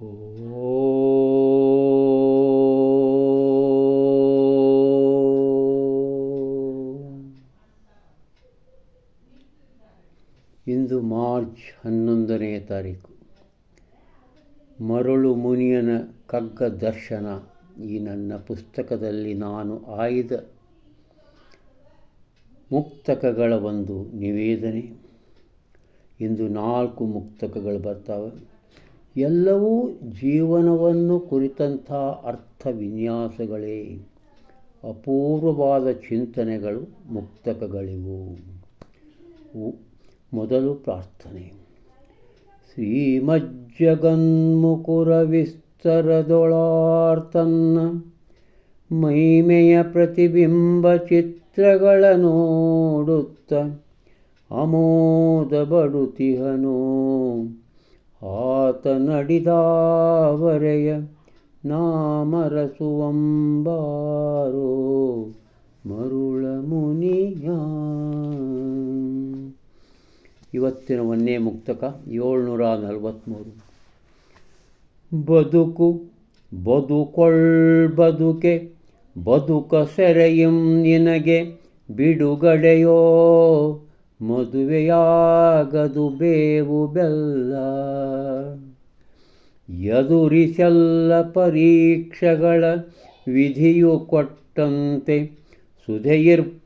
ಇಂದು March ಹನ್ನೊಂದನೆಯ ತಾರೀಕು. ಮರಳು ಮುನಿಯನ ಕಗ್ಗ ದರ್ಶನ. ಈ ನನ್ನ ಪುಸ್ತಕದಲ್ಲಿ ನಾನು ಆಯ್ದ ಮುಕ್ತಕಗಳ ಒಂದು ನಿವೇದನೆ. ಇಂದು ನಾಲ್ಕು ಮುಕ್ತಕಗಳು ಬರ್ತಾವೆ. ಎಲ್ಲವೂ ಜೀವನವನ್ನು ಕುರಿತಂಥ ಅರ್ಥ ವಿನ್ಯಾಸಗಳೇ ಅಪೂರ್ವವಾದ ಚಿಂತನೆಗಳು ಮುಕ್ತಕಗಳಿವು. ಮೊದಲು ಪ್ರಾರ್ಥನೆ. ಶ್ರೀಮಜ್ಜಗನ್ಮುಕುರ ವಿಸ್ತರದೊಳಾರ್ತನ್ನ ಮಹಿಮೆಯ ಪ್ರತಿಬಿಂಬ ಚಿತ್ರಗಳ ನೋಡುತ್ತ ಅಮೋದ ಬಡುತಿಹನು ಆತ ನಡಿದಾವರೆಯ ನಾಮರಸುವಂಬಾರೋ ಮರುಳ ಮುನಿಯ ಇವತ್ತಿನ ಒಂದೇ ಮುಕ್ತಕ ಏಳ್ನೂರ ನಲವತ್ತ್ಮೂರು ಬದುಕು, ಬದುಕೊಳ್ ಬದುಕೆ, ಬದುಕ ಸೆರೆಯಂ ನಿನಗೆ ಬಿಡುಗಡೆಯೋ. ಮದುವೆಯಾಗದು ಬೇವು ಬೆಲ್ಲ. ಎದುರಿಸೆಲ್ಲ ಪರೀಕ್ಷೆಗಳ ವಿಧಿಯು ಕೊಟ್ಟಂತೆ ಸುಧೆಯಿರ್ಪುದಾಳದಲ್ಲಿ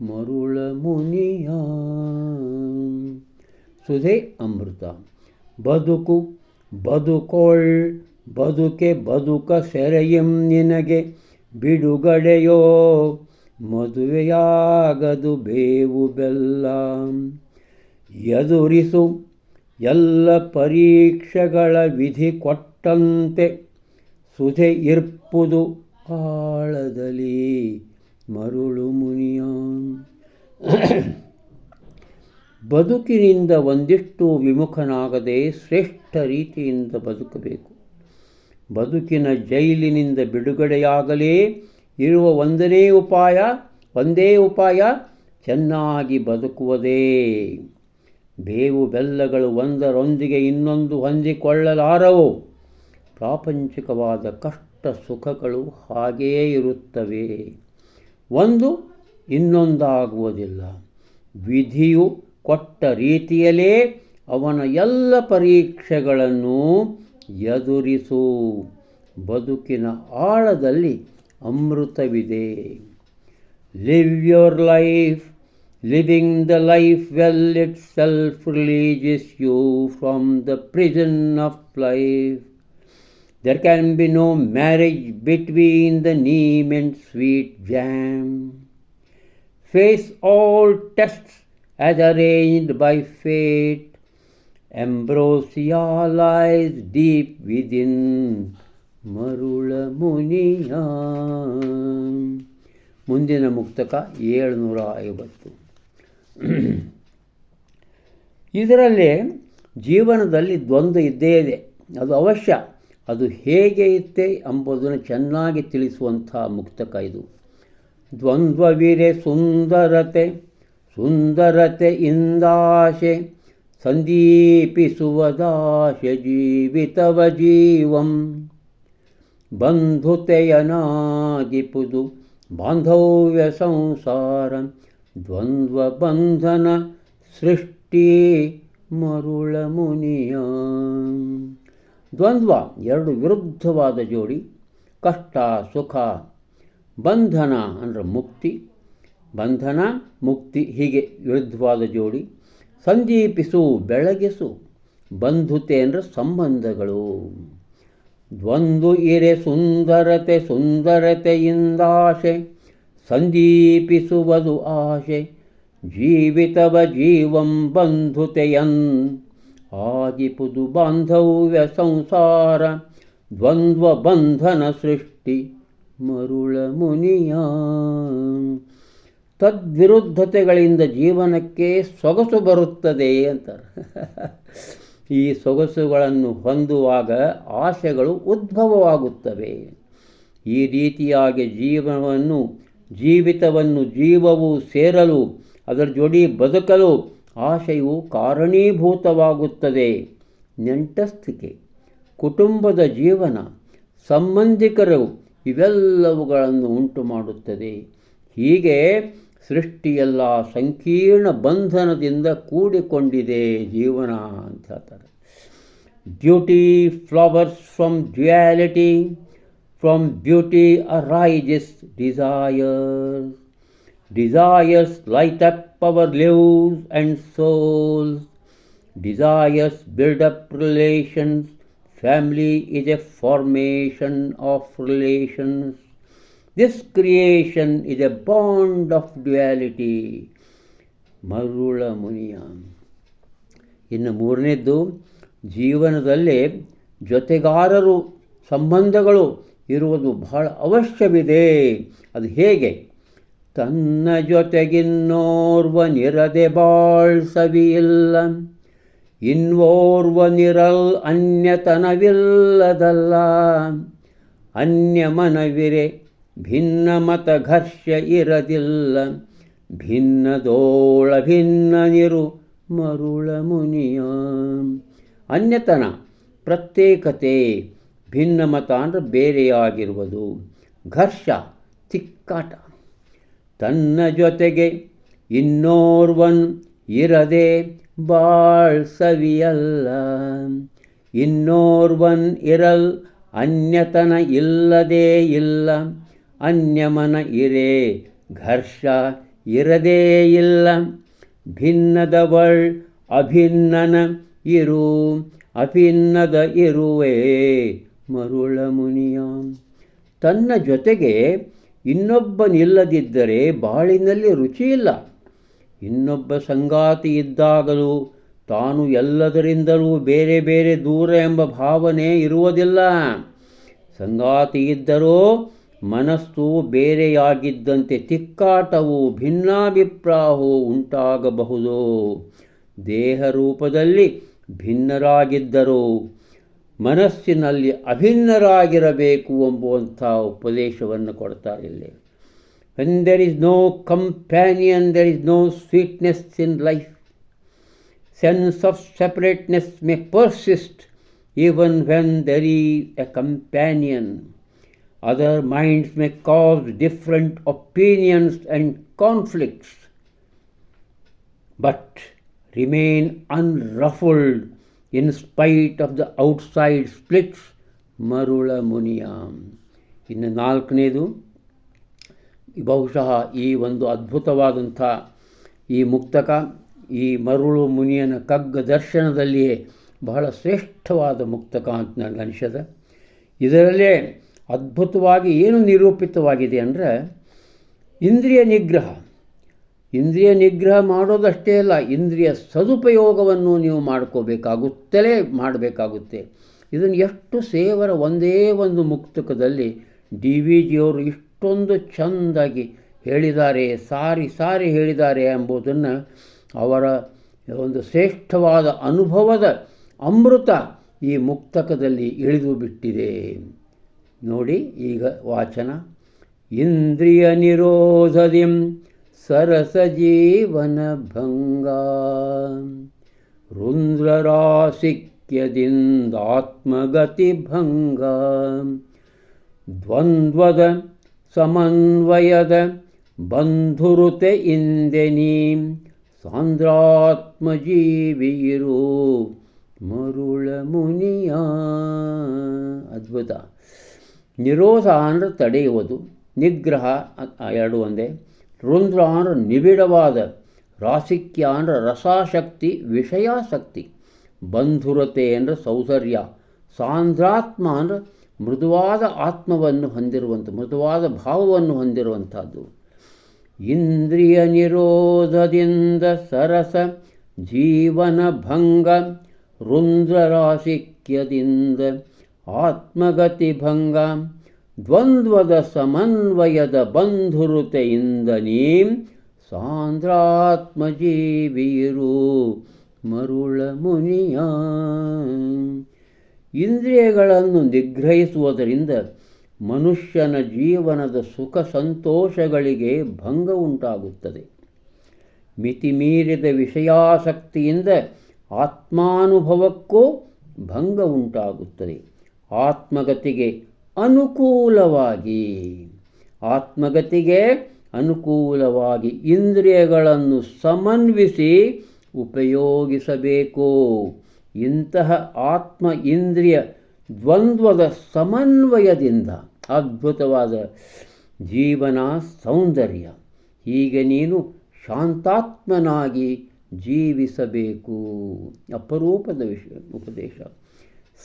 ಮರುಳ ಮುನಿಯ. ಸುಧೆ ಅಮೃತ, ಬದುಕು ಬದುಕೊಳ್, ಬದುಕೆ ಬದುಕ ಸೆರೆಯಂ ನಿನಗೆ ಬಿಡುಗಡೆಯೋ. ಮದುವೆಯಾಗದು ಬೇವು ಬೆಲ್ಲ. ಎದುರಿಸು ಎಲ್ಲ ಪರೀಕ್ಷೆಗಳ ವಿಧಿ ಕೊಟ್ಟಂತೆ ಸುಧೆ ಇರ್ಪುದು ಆಳದಲ್ಲಿ. ಮರುಳು ಮುನಿಯ. ಬದುಕಿನಿಂದ ಒಂದಿಷ್ಟು ವಿಮುಖನಾಗದೆ ಶ್ರೇಷ್ಠ ರೀತಿಯಿಂದ ಬದುಕಬೇಕು. ಬದುಕಿನ ಜೈಲಿನಿಂದ ಬಿಡುಗಡೆಯಾಗಲೇ ಇರುವ ಒಂದನೇ ಉಪಾಯ, ಒಂದೇ ಉಪಾಯ, ಚೆನ್ನಾಗಿ ಬದುಕುವುದೇ. ಬೇವು ಬೆಲ್ಲಗಳು ಒಂದರೊಂದಿಗೆ ಇನ್ನೊಂದು ಹೊಂದಿಕೊಳ್ಳಲಾರವು. ಪ್ರಾಪಂಚಿಕವಾದ ಕಷ್ಟ ಸುಖಗಳು ಹಾಗೇ ಇರುತ್ತವೆ. ಒಂದು, ಇನ್ನೊಂದಾಗುವುದಿಲ್ಲ. ವಿಧಿಯು ಕೊಟ್ಟ ರೀತಿಯಲ್ಲೇ ಅವನ ಎಲ್ಲ ಪರೀಕ್ಷೆಗಳನ್ನು ಎದುರಿಸು. ಬದುಕಿನ ಆಳದಲ್ಲಿ ಅಮೃತವಿದೆ live your life living the life well itself releases you from the prison of life There can be no marriage between the neem and sweet jam. Face all tests as arranged by fate. Ambrosia lies deep within Marula Muniya. ಮುಂದಿನ ಮುಕ್ತಕ ಏಳುನೂರ ಐವತ್ತು. ಇದರಲ್ಲಿ ಜೀವನದಲ್ಲಿ ದ್ವಂದ್ವ ಇದ್ದೇ ಇದೆ. ಅದು ಅವಶ್ಯ. ಅದು ಹೇಗೆ ಇತ್ತೆ ಎಂಬುದನ್ನು ಚೆನ್ನಾಗಿ ತಿಳಿಸುವಂಥ ಮುಕ್ತಕ ಇದು. ದ್ವಂದ್ವವಿರೆ ಸುಂದರತೆ ಸುಂದರತೆ ಇಂದಾಶೆ ಸಂದೀಪಿಸುವದಾಶೆ ಜೀವಿತವ ಜೀವಂ. ಬಂಧುತೆಯನಾಗಿಪುದು ಬಾಂಧವ್ಯ ಸಂಸಾರ ದ್ವಂದ್ವ ಬಂಧನ ಸೃಷ್ಟಿ ಮರುಳ ಮುನಿಯ. ದ್ವಂದ್ವ ಎರಡು ವಿರುದ್ಧವಾದ ಜೋಡಿ, ಕಷ್ಟ, ಸುಖ, ಬಂಧನ ಅಂದರೆ ಮುಕ್ತಿ. ಬಂಧನ, ಮುಕ್ತಿ ಹೀಗೆ ವಿರುದ್ಧವಾದ ಜೋಡಿ ಸಂದೀಪಿಸು ಬೆಳಗಿಸು, ಬಂಧುತೆ ಅಂದರೆ ಸಂಬಂಧಗಳು. ದ್ವಂದ್ವ ಇರೆ ಸುಂದರತೆ ಸುಂದರತೆಯಿಂದಾಶೆ ಸಂದೀಪಿಸುವುದು ಆಶೆ, ಜೀವಿತವ ಜೀವಂ ಬಂಧುತೆಯನ್. ಆಗಿಪುದು ಬಾಂಧವ್ಯ ಸಂಸಾರ, ದ್ವಂದ್ವ ಬಂಧನ ಸೃಷ್ಟಿ, ಮರುಳ ಮುನಿಯ. ತದ್ವಿರುದ್ಧತೆಗಳಿಂದ ಜೀವನಕ್ಕೆ ಸೊಗಸು ಬರುತ್ತದೆ ಅಂತಾರೆ. ಈ ಸೊಗಸುಗಳನ್ನು ಹೊಂದುವಾಗ ಆಸೆಗಳು ಉದ್ಭವವಾಗುತ್ತವೆ. ಈ ರೀತಿಯಾಗಿ ಜೀವನವನ್ನು, ಜೀವಿತವನ್ನು, ಜೀವವು ಸೇರಲು, ಅದರ ಜೋಡಿ ಬದುಕಲು ಆಶೆಯು ಕಾರಣೀಭೂತವಾಗುತ್ತದೆ. ನೆಂಟಸ್ಥಿಕೆ, ಕುಟುಂಬದ ಜೀವನ, ಸಂಬಂಧಿಕರು ಇವೆಲ್ಲವುಗಳನ್ನು ಉಂಟು ಮಾಡುತ್ತದೆ ಹೀಗೆ ಸೃಷ್ಟಿಯೆಲ್ಲ ಸಂಕೀರ್ಣ ಬಂಧನದಿಂದ ಕೂಡಿಕೊಂಡಿದೆ ಜೀವನ ಅಂತ ಹೇಳ್ತಾರೆ duty flowers from duality from beauty arises desires desires light up our lives and souls. Desires build up relations. Family is a formation of relations. This creation is a bond of duality. Marula Muniya ಇನ್ನು ಮೂರನೇದ್ದು, ಜೀವನದಲ್ಲಿ ಜೊತೆಗಾರರು, ಸಂಬಂಧಗಳು ಇರುವುದು ಬಹಳ ಅವಶ್ಯವಿದೆ. ಅದು ಹೇಗೆ? ತನ್ನ ಜೊತೆಗಿನ್ನೋರ್ವನಿರದೆ ಬಾಳ್ಸವಿಯಿಲ್ಲ ಇನ್ವೋರ್ವನಿರಲ್ ಅನ್ಯತನವಿಲ್ಲದಲ್ಲ. ಅನ್ಯ ಮನವಿರೆ ಭಿನ್ನ ಮತ ಘರ್ಷ ಇರದಿಲ್ಲ. ಭಿನ್ನದೋಳ ಭಿನ್ನನಿರು ಮರುಳ ಮುನಿಯ. ಅನ್ಯತನ ಪ್ರತ್ಯೇಕತೆ ಭಿನ್ನ ಮತ ಅಂದರೆ ಬೇರೆಯಾಗಿರುವುದು. ಘರ್ಷ ತಿಕ್ಕಾಟ. ತನ್ನ ಜೊತೆಗೆ ಇನ್ನೋರ್ವನ್ ಇರದೆ ಬಾಳ್ ಸವಿಯಲ್ಲ ಇನ್ನೋರ್ವನ್ ಇರಲ್ ಅನ್ಯತನ ಇಲ್ಲದೇ ಇಲ್ಲ. ಅನ್ಯಮನ ಇರೆ, ಘರ್ಷ ಇರದೇ ಇಲ್ಲ. ಭಿನ್ನದವಳ್ ಅಭಿನ್ನನ ಇರು, ಅಭಿನ್ನದ ಇರುವೆ ಮರುಳ ಮುನಿಯ. ತನ್ನ ಜೊತೆಗೆ ಇನ್ನೊಬ್ಬನಿಲ್ಲದಿದ್ದರೆ ಬಾಳಿನಲ್ಲಿ ರುಚಿಯಿಲ್ಲ ಇನ್ನೊಬ್ಬ ಸಂಗಾತಿ ಇದ್ದಾಗಲೂ ತಾನು ಎಲ್ಲದರಿಂದಲೂ ಬೇರೆ ಬೇರೆ ದೂರ ಎಂಬ ಭಾವನೆ ಇರುವುದಿಲ್ಲ. ಸಂಗಾತಿ ಇದ್ದರೂ ಮನಸ್ಸು ಬೇರೆಯಾಗಿದ್ದಂತೆ ತಿಕ್ಕಾಟವು ಭಿನ್ನಾಭಿಪ್ರಾಯವು ಉಂಟಾಗಬಹುದು? ದೇಹ ರೂಪದಲ್ಲಿ ಭಿನ್ನರಾಗಿದ್ದರೂ ಮನಸ್ಸಿನಲ್ಲಿ ಅಭಿನ್ನರಾಗಿರಬೇಕು ಎಂಬುವಂಥ ಉಪದೇಶವನ್ನು ಕೊಡ್ತಾರೆ ಇಲ್ಲಿ when there is no companion there is no sweetness in life sense of separateness may persist even when there is a companion other minds may cause different opinions and conflicts, but remain unruffled in spite of the outside splits Marula Muniyam. ಇನ್ನು ನಾಲ್ಕನೇದು ಬಹುಶಃ ಈ ಒಂದು ಅದ್ಭುತವಾದಂಥ ಈ ಮುಕ್ತಕ ಈ ಮರುಳು ಮುನಿಯನ ಕಗ್ಗ ದರ್ಶನದಲ್ಲಿಯೇ ಬಹಳ ಶ್ರೇಷ್ಠವಾದ ಮುಕ್ತಕ ಅಂತ ನನಗೆ ಅನಿಸದ ಇದರಲ್ಲೇ ಅದ್ಭುತವಾಗಿ ಏನು ನಿರೂಪಿತವಾಗಿದೆ ಅಂದರೆ ಇಂದ್ರಿಯ ನಿಗ್ರಹ. ಇಂದ್ರಿಯ ನಿಗ್ರಹ ಮಾಡೋದಷ್ಟೇ ಅಲ್ಲ, ಇಂದ್ರಿಯ ಸದುಪಯೋಗವನ್ನು ನೀವು ಮಾಡ್ಕೋಬೇಕಾಗುತ್ತಲೇ ಮಾಡಬೇಕಾಗುತ್ತೆ. ಇದನ್ನು ಎಷ್ಟು ಸೇವರ ಒಂದೇ ಒಂದು ಮುಕ್ತಕದಲ್ಲಿ ಡಿ ವಿ ಜಿಯವರು ಇಷ್ಟೊಂದು ಚೆಂದಾಗಿ ಹೇಳಿದ್ದಾರೆ, ಸಾರಿ ಸಾರಿ ಹೇಳಿದ್ದಾರೆ ಎಂಬುದನ್ನು ಅವರ ಒಂದು ಶ್ರೇಷ್ಠವಾದ ಅನುಭವದ ಅಮೃತ ಈ ಮುಕ್ತಕದಲ್ಲಿ ಇಳಿದು ಬಿಟ್ಟಿದೆ. ನೋಡಿ ಈಗ ವಾಚನ. ಇಂದ್ರಿಯ ನಿರೋಧದಿಂ ಸರಸ ಜೀವನ ಭಂಗ. ರುಂದ್ರರಾಸಿಕ್ಯದಿಂದಾತ್ಮಗತಿ ಭಂಗ. ದ್ವಂದ್ವದ ಸಮನ್ವಯದ ಬಂಧುರುತೆ ಇಂದೆನಿ. ಸಾಂದ್ರಾತ್ಮಜೀವಿರು ಮರುಳ ಮುನಿಯ ಅದ್ಭುತ. ನಿರೋಧ ಅಂದರೆ ತಡೆಯುವುದು. ನಿಗ್ರಹ ಎರಡು ಒಂದೇ. ರುಂದ್ರ ಅಂದರೆ ನಿಬಿಡವಾದ ರಾಸಿಕ್ಯ ಅಂದರೆ ರಸಾಶಕ್ತಿ ವಿಷಯಾಸಕ್ತಿ. ಬಂಧುರತೆ ಅಂದರೆ ಸೌಂದರ್ಯ ಸಾಂದ್ರಾತ್ಮ ಅಂದರೆ ಮೃದುವಾದ ಆತ್ಮವನ್ನು ಹೊಂದಿರುವಂಥ, ಮೃದುವಾದ ಭಾವವನ್ನು ಹೊಂದಿರುವಂಥದ್ದು. ಇಂದ್ರಿಯ ನಿರೋಧದಿಂದ ಸರಸ ಜೀವನ ಭಂಗ ರುಂದ್ರರಾಸಿಕ್ಯದಿಂದ ಆತ್ಮಗತಿ ಭಂಗ ದ್ವಂದ್ವದ ಸಮನ್ವಯದ ಬಂಧುರುತೆಯಿಂದ ನೀಂ ಸಾಂದ್ರಾತ್ಮಜೀವಿರು ಮರುಳ ಮುನಿಯ ಇಂದ್ರಿಯಗಳನ್ನು ನಿಗ್ರಹಿಸುವುದರಿಂದ ಮನುಷ್ಯನ ಜೀವನದ ಸುಖ ಸಂತೋಷಗಳಿಗೆ ಭಂಗ ಉಂಟಾಗುತ್ತದೆ. ಮಿತಿಮೀರಿದ ವಿಷಯಾಸಕ್ತಿಯಿಂದ ಆತ್ಮಾನುಭವಕ್ಕೂ ಭಂಗ ಉಂಟಾಗುತ್ತದೆ. ಆತ್ಮಗತಿಗೆ ಅನುಕೂಲವಾಗಿ. ಆತ್ಮಗತಿಗೆ ಅನುಕೂಲವಾಗಿ ಇಂದ್ರಿಯಗಳನ್ನು ಸಮನ್ವಿಸಿ ಉಪಯೋಗಿಸಬೇಕು. ಇಂತಹ ಆತ್ಮ ಇಂದ್ರಿಯ ದ್ವಂದ್ವದ ಸಮನ್ವಯದಿಂದ ಅದ್ಭುತವಾದ ಜೀವನ ಸೌಂದರ್ಯ. ಹೀಗೆ ನೀನು ಶಾಂತಾತ್ಮನಾಗಿ ಜೀವಿಸಬೇಕು. ಅಪರೂಪದ ವಿಷಯ, ಉಪದೇಶ.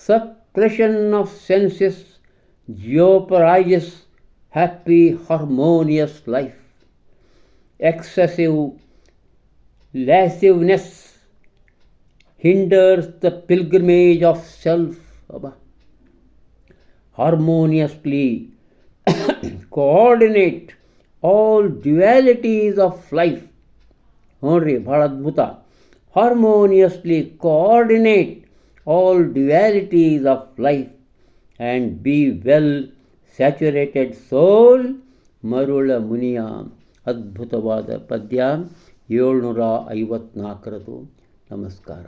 Suppression of senses jeopardises happy harmonious life excessive lasciviousness hinders the pilgrimage of self. Abba. Harmoniously coordinate all dualities of life. ನೋಡ್ರಿ ಭಾಳ ಅದ್ಭುತ ಹಾರ್ಮೋನಿಯಸ್ಲಿ coordinate all dualities of life and be well saturated soul Marula Muniya ಅದ್ಭುತವಾದ ಪದ್ಯ ಏಳ್ನೂರ ಐವತ್ನಾಲ್ಕರದು ನಮಸ್ಕಾರ